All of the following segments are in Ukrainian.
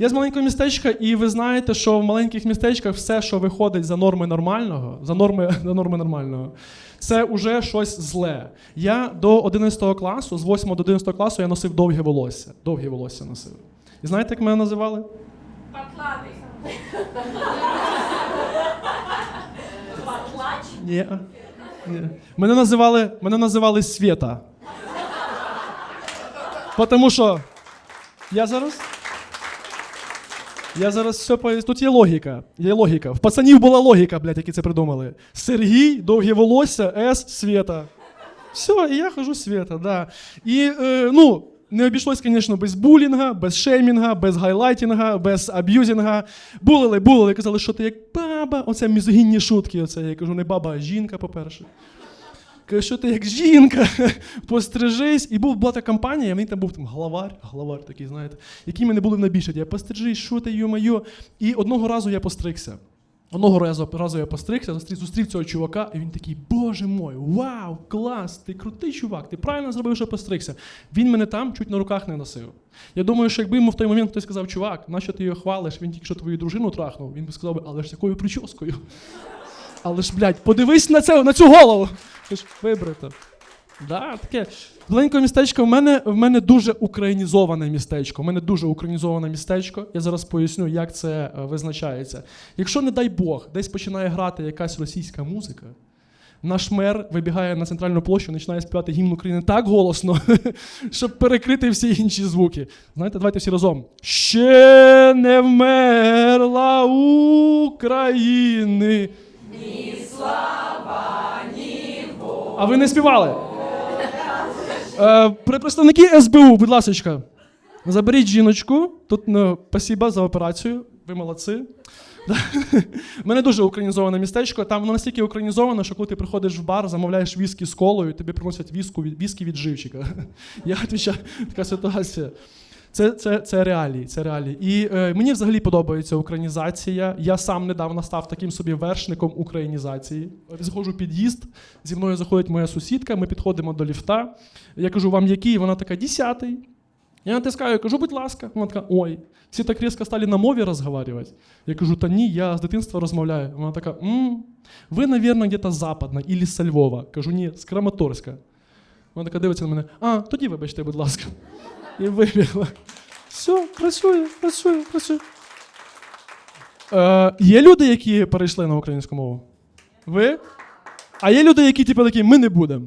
Я з маленького містечка, і ви знаєте, що в маленьких містечках все, що виходить за норми нормального, за норми, за норми нормального, це вже щось зле. Я до 11 класу, з 8 до 11 класу я носив довге волосся. Довге волосся носив. І знаєте, як мене називали? Патлач? Ні. Ні. Мене називали, мене називали Свєта. Тому що я зараз. Я зараз все по... Тут є логіка. Є логіка. В пацанів була логіка, блядь, які це придумали. Сергій, довге волосся, С, Свєта. Все, і я хожу Свєта, да. І е, ну, не обійшлось, звісно, без булінга, без шеймінга, без гайлайтінга, без аб'юзінга. Булили, булили, казали, що ти як баба. Оце мізогінні шутки. Оце. Я кажу, не баба, а жінка, по-перше. Кажу, що ти як жінка, пострижись. І був, була та компанія, мені там був там главар, главар такий, знаєте, який мене були в набільшать. Я пострижись, що ти, йо-майо. І одного разу я постригся. Одного разу, разу я постригся, зустрів, зустрів цього чувака, і він такий, боже мой, вау, клас, ти крутий чувак, ти правильно зробив, що постригся. Він мене там чуть на руках не носив. Я думаю, що якби йому в той момент хтось сказав, чувак, нащо ти його хвалиш, він тільки що твою дружину трахнув, він би сказав, але ж з якою прическою. Але ж, блядь, подивись на це, на цю голову. Ти ж вибрито. Да, таке. Маленьке містечко в мене, в мене дуже українізоване містечко. У мене дуже українізоване містечко. Я зараз поясню, як це е, визначається. Якщо, не дай Бог, десь починає грати якась російська музика, наш мер вибігає на центральну площу, починає співати гімн України так голосно, щоб перекрити всі інші звуки. Знаєте, давайте всі разом. Ще не вмерла України. А ви не співали? Е, представники СБУ, будь ласка, заберіть жіночку. Тут ну, спасибо за операцію. Ви молодці. У мене дуже українізоване містечко. Там воно настільки українізовано, що коли ти приходиш в бар, замовляєш віскі з колою, тобі приносять віскі від живчика. Я відповідаю, така ситуація. Це, це, це реалії, це реалії. І е, мені взагалі подобається українізація. Я сам недавно став таким собі вершником українізації. Заходжу в під'їзд, зі мною заходить моя сусідка, ми підходимо до ліфта. Я кажу, вам який? Вона така, десятий. Я натискаю, кажу, будь ласка. Вона така, ой, всі так різко стали на мові розмовляти. Я кажу, та ні, я з дитинства розмовляю. Вона така, м ви, мабуть, где-то западна, або з Львова. Кажу, ні, з Краматорська. Вона така дивиться на мене, а, тоді вибачте, будь ласка. І вибігла. Все, працює, працює, працює. Е, є люди, які перейшли на українську мову? Ви? А є люди, які типу такі, ми не будемо.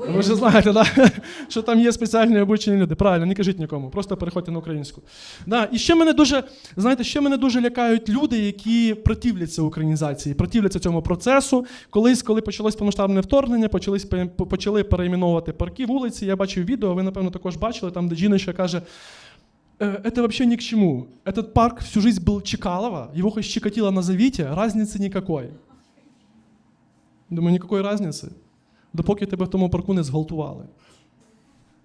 Ви вже знаєте, да? що там є спеціальні обучені люди. Правильно, не кажіть нікому, просто переходьте на українську. Да. І ще мене дуже, знаєте, ще мене дуже лякають люди, які противляться українізації, противляться цьому процесу. Колись, коли почалось повноштабне вторгнення, почались, пе- почали перейменовувати парки, вулиці. Я бачив відео, ви, напевно, також бачили, там, де жіночка каже. «Э, Это вообще ни к чему. Этот парк всю жизнь был Чекалова, его хоть Чикатило назовите, разницы никакой. Думаю, никакой разницы. Допоки тебе в тому парку не зґвалтували.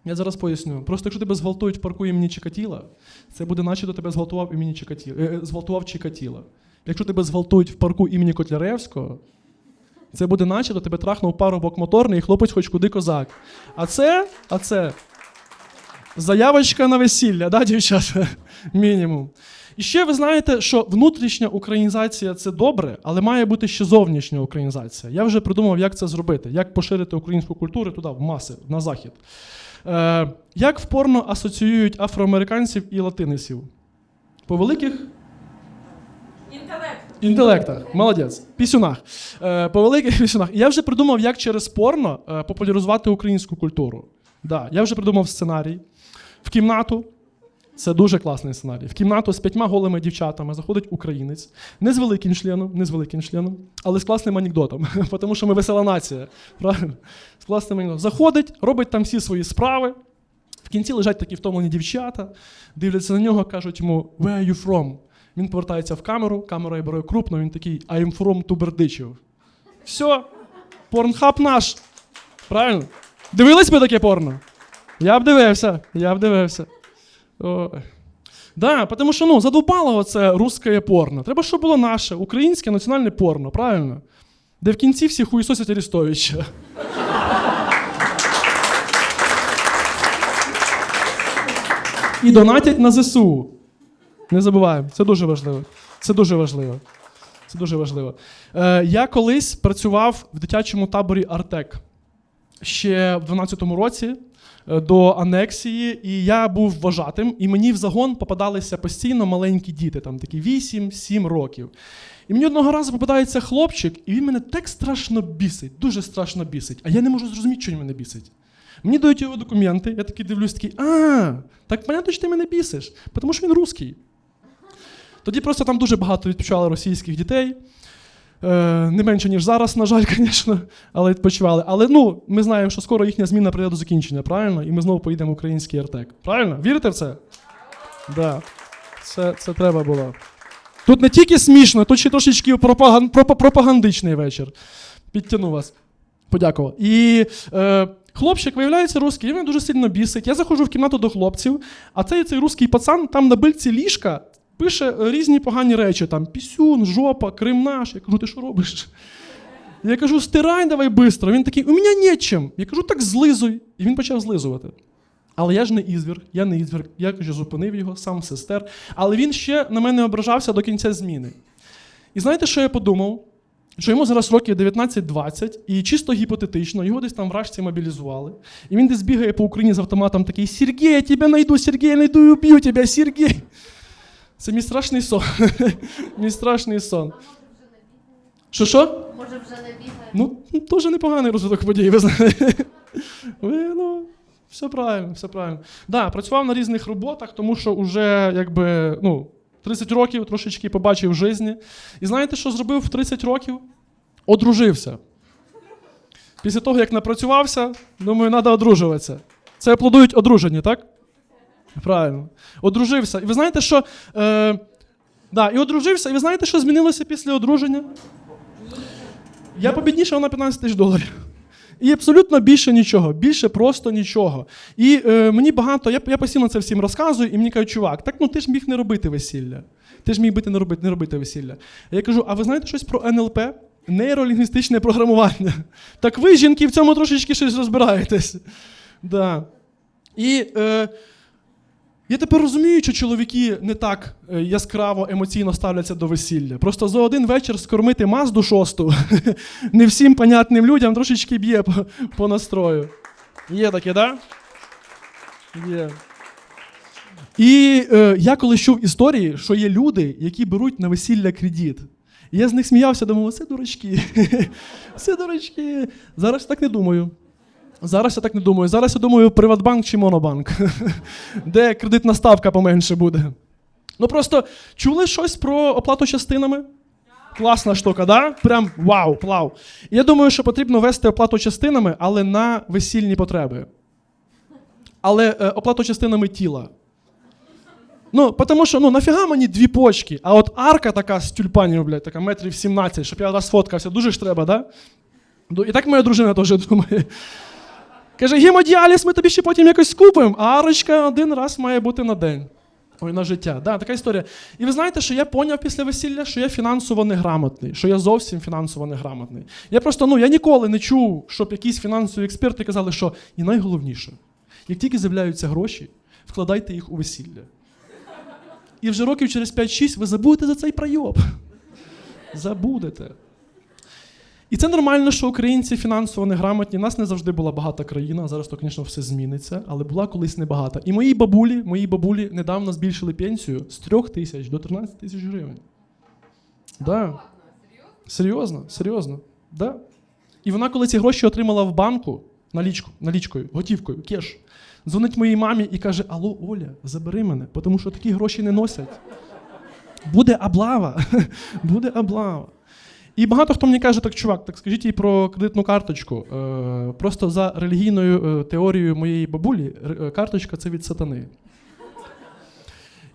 Я зараз поясню. Просто якщо тебе зґвалтують в парку імені Чикатіла, це буде наче до тебе зґвалтував імені Чикатіла, е, зґвалтував Чикатіла. Якщо тебе зґвалтують в парку імені Котляревського, це буде наче до тебе трахнув парубок моторний і хлопець хоч куди козак. А це, а це заявочка на весілля, да, дівчата? Мінімум. І ще ви знаєте, що внутрішня українізація це добре, але має бути ще зовнішня українізація. Я вже придумав, як це зробити, як поширити українську культуру туди, в маси, на захід. Е, як в порно асоціюють афроамериканців і латинисів? По великих Інтелект. Інтелектах, молодець, пісюнах. Е, по великих пісюнах. Я вже придумав, як через порно е, популяризувати українську культуру. Да, я вже придумав сценарій. В кімнату. Це дуже класний сценарій. В кімнату з п'ятьма голими дівчатами заходить українець, не з великим членом, не з великим членом, але з класним анекдотом, тому що ми весела нація. Правильно? З класним анекдотом. Заходить, робить там всі свої справи. В кінці лежать такі втомлені дівчата, дивляться на нього, кажуть йому Where are you from? Він повертається в камеру, камера бере крупно, він такий I'm from Тубердичів. Все, порнхаб наш. Правильно? Дивились би таке порно? Я б дивився, я б дивився. Да, тому що ну, задовбало оце русське порно. Треба, щоб було наше, українське національне порно, правильно? Де в кінці всі хуїсосять Арестовича. і донатять на ЗСУ. Не забуваємо, це дуже важливо. Це дуже важливо. Це дуже важливо. Е, я колись працював в дитячому таборі Артек ще в 12-му році до анексії, і я був вважатим, і мені в загон попадалися постійно маленькі діти, там такі 8-7 років. І мені одного разу попадається хлопчик, і він мене так страшно бісить, дуже страшно бісить. А я не можу зрозуміти, що він мене бісить. Мені дають його документи, я такий дивлюсь, такий, а, так понятно, що ти мене бісиш, тому що він русський. Тоді просто там дуже багато відпочивали російських дітей. Е, не менше, ніж зараз, на жаль, звісно, але відпочивали. Але ну, ми знаємо, що скоро їхня зміна прийде до закінчення, правильно? І ми знову поїдемо в український артек. Правильно? Вірите в це? Да. Це, це треба було. Тут не тільки смішно, тут ще трошечки пропаган, пропа- пропагандичний вечір. Підтягну вас. Подякував. І е, хлопчик, виявляється, русський, він дуже сильно бісить. Я заходжу в кімнату до хлопців, а цей цей русський пацан там на бильці ліжка пише різні погані речі: там пісюн, жопа, Крим наш. Я кажу, ти що робиш? Я кажу, стирай давай швидко. Він такий, у мене нічим. Я кажу, так злизуй. І він почав злизувати. Але я ж не ізвір, я не ізвір. Я кажу, зупинив його, сам сестер. Але він ще на мене ображався до кінця зміни. І знаєте, що я подумав? Що йому зараз років 19-20, і чисто гіпотетично, його десь там вражці мобілізували. І він десь бігає по Україні з автоматом такий: Сергій, я тебе найду, Сергій, я найду і уб'ю тебе, Сергій. Це мій страшний сон. мій страшний сон. Що що? Може, вже не бігає. Ну, теж непоганий розвиток подій, ви знаєте. Ви, ну, все правильно, все правильно. Да, працював на різних роботах, тому що вже якби, ну, 30 років трошечки побачив в житті. І знаєте, що зробив в 30 років? Одружився. Після того, як напрацювався, думаю, треба одружуватися. Це аплодують одружені, так? Правильно. Одружився. І ви знаєте, що. Е, да, і одружився, і ви знаєте, що змінилося після одруження? Я побіднішав на 15 тисяч доларів. І абсолютно більше нічого, більше просто нічого. І е, мені багато, я, я постійно це всім розказую, і мені кажуть, чувак, так ну ти ж міг не робити весілля. Ти ж міг бити не робити, не робити весілля. Я кажу, а ви знаєте щось про НЛП? Нейролінгвістичне програмування. Так ви, жінки, в цьому трошечки щось розбираєтесь. Да. І е, я тепер розумію, що чоловіки не так е, яскраво емоційно ставляться до весілля. Просто за один вечір скормити Мазду шосту не всім понятним людям трошечки б'є по, по настрою. Є таке, так? Да? Є. І е, я колись чув історії, що є люди, які беруть на весілля кредит. І я з них сміявся, думав, це дурачки. Це дурачки. Зараз так не думаю. Зараз я так не думаю. Зараз я думаю, Приватбанк чи Монобанк, де кредитна ставка поменше буде. Ну просто чули щось про оплату частинами? Класна штука, да? Прям вау, плав. Я думаю, що потрібно вести оплату частинами, але на весільні потреби. Але е, оплату частинами тіла. Ну, тому що ну, нафіга мені дві почки, а от арка така з тюльпанів, блядь, така метрів 17, щоб я раз фоткався, дуже ж треба, да? Ну, І так моя дружина теж думає. Каже, гемодіаліз ми тобі ще потім якось купимо, а арочка один раз має бути на день. Ой, на життя. Да, така історія. І ви знаєте, що я поняв після весілля, що я фінансово неграмотний, що я зовсім фінансово неграмотний. Я просто ну я ніколи не чув, щоб якісь фінансові експерти казали, що і найголовніше, як тільки з'являються гроші, вкладайте їх у весілля. І вже років через 5-6 ви забудете за цей пройоб. Забудете. І це нормально, що українці фінансово неграмотні. У нас не завжди була багата країна. Зараз то, звісно, все зміниться, але була колись небагата. І мої бабулі, мої бабулі недавно збільшили пенсію з 3 тисяч до 13 тисяч гривень. Да. Серйозно, серйозно. Да. І вона, коли ці гроші отримала в банку налічку, налічкою, готівкою, кеш, дзвонить моїй мамі і каже: Алло, Оля, забери мене, тому що такі гроші не носять. Буде облава. Буде облава. І багато хто мені каже, так, чувак, так скажіть їй про кредитну карточку. Е, просто за релігійною е, теорією моєї бабулі, е, карточка це від сатани.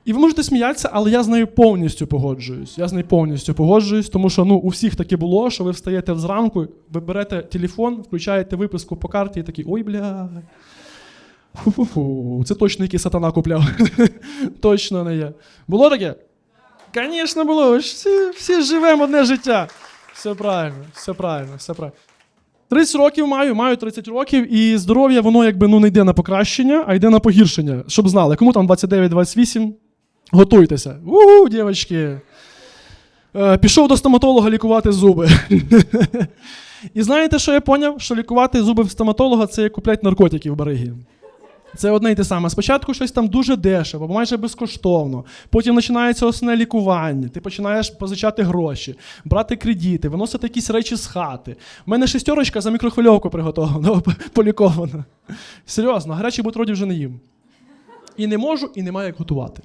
І ви можете сміятися, але я з нею повністю погоджуюсь. Я з нею повністю погоджуюсь, тому що ну, у всіх таке було, що ви встаєте зранку, ви берете телефон, включаєте виписку по карті і такі, ой, бля. Фу-фу-фу, це точно який сатана купляв. точно не я. Було таке? Звісно, було. Всі, всі живемо одне життя. Все правильно, все правильно, все правильно. 30 років маю, маю 30 років, і здоров'я воно якби ну не йде на покращення, а йде на погіршення. Щоб знали, кому там 29-28, готуйтеся. Угу, дівчатки. Е, пішов до стоматолога лікувати зуби. І знаєте, що я поняв? Що лікувати зуби в стоматолога це як купляти наркотики в баригі. Це одне й те саме. Спочатку щось там дуже дешево, майже безкоштовно. Потім починається основне лікування. Ти починаєш позичати гроші, брати кредити, виносити якісь речі з хати. У мене шестерочка за мікрохвильовку приготована, полікована. Серйозно, гарячі бутерброди вже не їм. І не можу, і немає як готувати.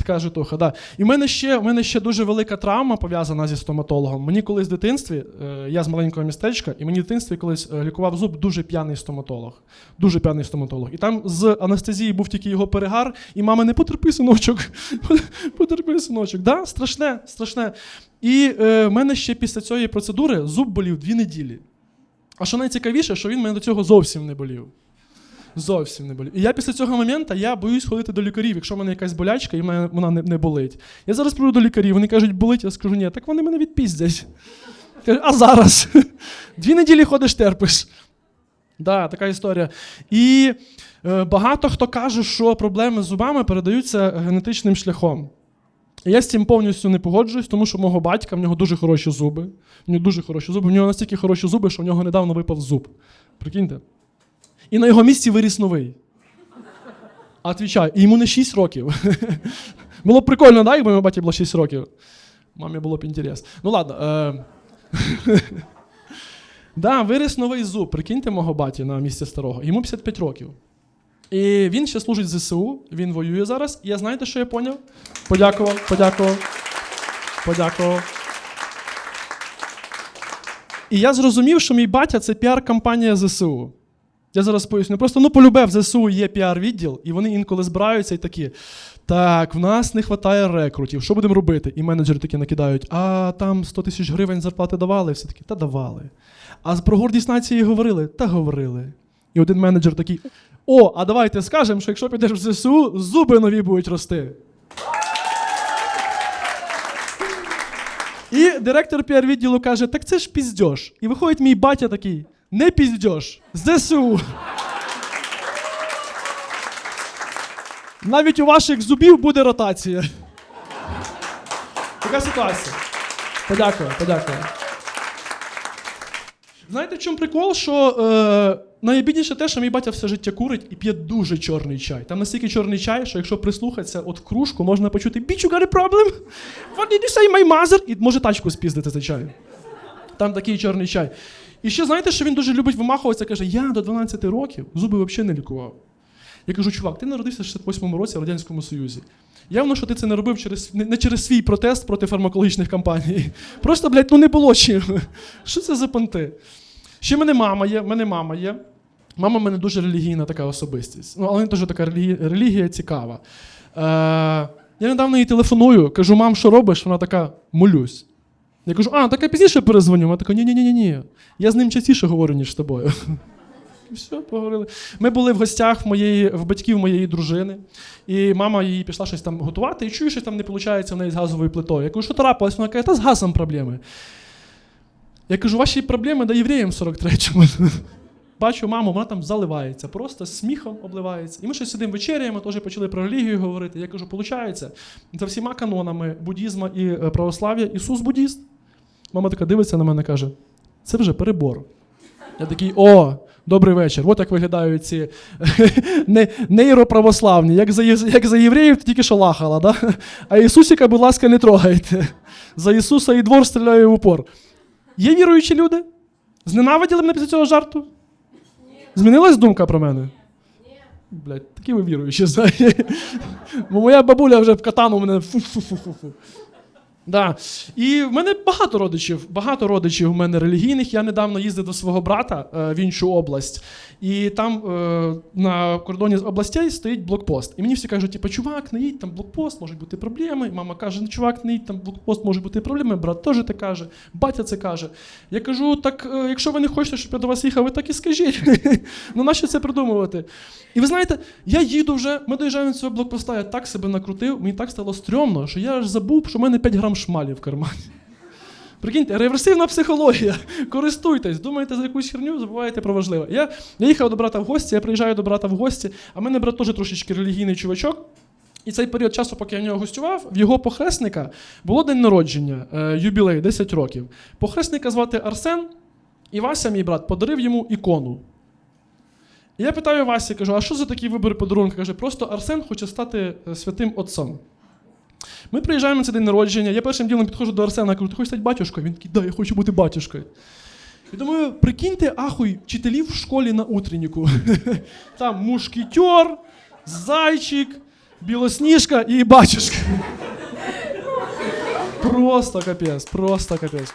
Така житуха, да. І в мене ще, в мене ще дуже велика травма пов'язана зі стоматологом. Мені колись в дитинстві, е, я з маленького містечка, і мені в дитинстві колись е, лікував зуб дуже п'яний стоматолог. Дуже п'яний стоматолог. І там з анестезії був тільки його перегар, і мама не потерпи, синочок. Потерпи, синочок. Да? Страшне, страшне. І е, в мене ще після цієї процедури зуб болів дві неділі. А що найцікавіше, що він мене до цього зовсім не болів. Зовсім не болів. І я після цього моменту я боюсь ходити до лікарів, якщо в мене якась болячка і мене вона не, не болить. Я зараз прийду до лікарів, вони кажуть, болить, я скажу, ні, так вони мене відпіздять. А зараз? Дві неділі ходиш, терпиш. Да, така історія. І е, багато хто каже, що проблеми з зубами передаються генетичним шляхом. Я з цим повністю не погоджуюсь, тому що мого батька в нього дуже хороші зуби. В нього дуже хороші зуби. В нього настільки хороші зуби, що в нього недавно випав зуб. Прикиньте. І на його місці виріс новий. А Отвічаю, і йому не 6 років. було б прикольно, да, якби моєму баті було 6 років. Мамі було б інтерес. Ну ладно. Е... да, виріс новий зуб. Прикиньте мого баті на місці старого. Йому 55 років. І він ще служить ЗСУ, він воює зараз. І я знаєте, що я поняв? Подякував, подякував. Подякував. І я зрозумів, що мій батя це піар-кампанія ЗСУ. Я зараз поясню. Просто ну полюбе в ЗСУ є піар-відділ, і вони інколи збираються і такі. Так, в нас не вистачає рекрутів. Що будемо робити? І менеджери такі накидають, а там 100 тисяч гривень зарплати давали. Всі такі, та давали. А про гордість нації говорили? Та говорили. І один менеджер такий: О, а давайте скажемо, що якщо підеш в ЗСУ, зуби нові будуть рости. І директор піар-відділу каже: так це ж піздьош. І виходить мій батя такий: не піздьош, ЗСУ. Навіть у ваших зубів буде ротація. Така ситуація. Подякую, подякую. Знаєте, в чому прикол? Що е, найбідніше те, що мій батя все життя курить і п'є дуже чорний чай. Там настільки чорний чай, що якщо прислухатися от в кружку, можна почути Bitch, you got a problem? What did you say, my mother? І може тачку спіздити цей чай. Там такий чорний чай. І ще знаєте, що він дуже любить вимахуватися, каже, я до 12 років зуби взагалі не лікував. Я кажу, чувак, ти народився в 68-му році в Радянському Союзі. Явно, що ти це не робив через, не, через свій протест проти фармакологічних компаній. Просто, блядь, ну не було чим. Що це за понти? Ще мене мама є, в мене мама є. Мама в мене дуже релігійна така особистість. Ну, але не теж така релігія, релігія цікава. Е, я недавно їй телефоную, кажу, мам, що робиш? Вона така, молюсь. Я кажу, а, так я пізніше перезвоню. Вона така, ні-ні-ні, ні. Я з ним частіше говорю, ніж з тобою. Все, поговорили. Ми були в гостях в, моєї, в батьків моєї дружини, і мама її пішла щось там готувати, і чую, що там не виходить в неї з газовою плитою. Я кажу, що трапилось? Вона каже, та з газом проблеми. Я кажу, ваші проблеми до євреям 43-му. Бачу маму, вона там заливається, просто сміхом обливається. І ми щось сидимо вечеряємо, теж почали про релігію говорити. Я кажу, виходить, за всіма канонами буддізму і е, православ'я Ісус буддіст. Мама така дивиться на мене каже: це вже перебор. Я такий, о, добрий вечір. От як виглядають ці нейроправославні. Як за, як за євреїв, тільки що лахала, да? а Ісусіка, будь ласка, не трогайте. За Ісуса і двор стріляє в упор. Є віруючі люди? Зненавиділи мене після цього жарту? Змінилась думка про мене? Блять, такі ви віруючі, знаєте. Моя бабуля вже в катану мене фу-фу-фу-фу. Да. І в мене багато родичів, багато родичів у мене релігійних. Я недавно їздив до свого брата е, в іншу область, і там е, на кордоні з областей стоїть блокпост. І мені всі кажуть, типу, чувак, не їдь там блокпост, можуть бути проблеми. Мама каже, ну чувак, не їдь там блокпост, можуть бути проблеми. Брат теж це каже, батя це каже. Я кажу, так е, якщо ви не хочете, щоб я до вас їхав, ви так і скажіть. ну нащо це придумувати? І ви знаєте, я їду вже, ми доїжджаємо до цього блокпоста, я так себе накрутив, мені так стало стрьомно, що я аж забув, що в мене 5 грам шмалі в кармані. Прикиньте, реверсивна психологія. Користуйтесь, думаєте за якусь херню, забуваєте про важливе. Я, я їхав до брата в гості, я приїжджаю до брата в гості, а мене брат теж трошечки релігійний чувачок. І цей період часу, поки я в нього гостював, в його похресника було день народження, е, юбілей, 10 років. Похресника звати Арсен, і Вася, мій брат, подарив йому ікону. І я питаю Васі, кажу, а що за такий вибір подарунка? Каже, просто Арсен хоче стати е, святим отцом. Ми приїжджаємо на цей день народження, я першим ділом підходжу до Арсена, кажу, ти хочеш стати батюшкою? Він такий, да, я хочу бути батюшкою. І думаю, прикиньте, ахуй, вчителів в школі на утренніку. Там мушкетер, зайчик, білосніжка і батюшка. Просто капець, просто капець.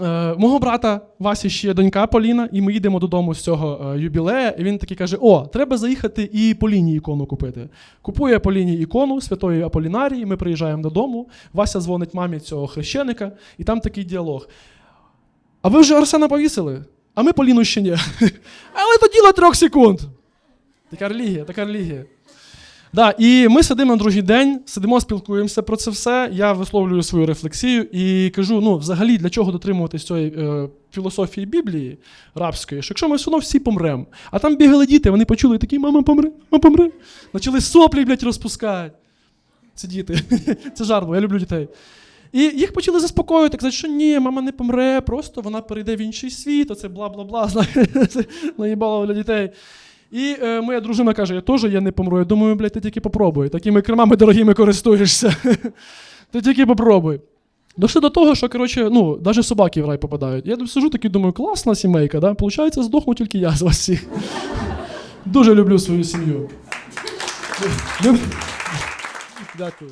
Е, мого брата Васі ще є донька Поліна, і ми їдемо додому з цього е, юбілея. І він такий каже: О, треба заїхати і Поліні ікону купити. Купує Поліні ікону Святої Аполінарії. Ми приїжджаємо додому. Вася дзвонить мамі цього хрещеника, і там такий діалог. А ви вже Арсена повісили? А ми Поліну ще ні. Але то діло трьох секунд. Така релігія, така релігія. Да, і ми сидимо на другий день, сидимо, спілкуємося про це все. Я висловлюю свою рефлексію і кажу: ну, взагалі, для чого дотримуватись цієї е, філософії Біблії рабської, що якщо ми все одно всі помремо, а там бігали діти, вони почули такі, мама помре, мама помре. Почали соплі, блядь, розпускати. Це діти. Це жарт, бо я люблю дітей. І їх почали заспокоювати, казати, що ні, мама не помре, просто вона перейде в інший світ, оце бла-бла-бла, наїбало для дітей. І е, моя дружина каже: я теж я не помру. Я думаю, блядь, ти тільки попробуй. Такими кремами дорогими користуєшся. ти тільки попробуй. Дошли до того, що, коротше, ну, навіть собаки в рай попадають. Я сижу такий думаю, класна сімейка, да? Получається, здохну тільки я з вас всіх. Дуже люблю свою сім'ю. Дякую.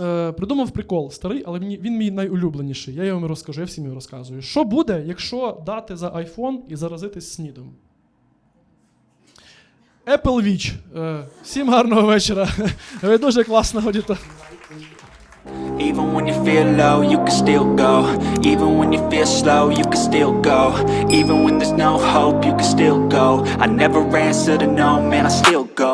Е, придумав прикол старий, але мені, він мій найулюбленіший. Я його розкажу, я всім його розказую. Що буде, якщо дати за iPhone і заразитись снідом? Apple Watch. Е, всім гарного вечора. Ви дуже класна аудиторія. Even when you feel low, you can still go. Even when you feel slow, you can still go. Even when there's no hope, you can still go. I never answer to no, man, I still go.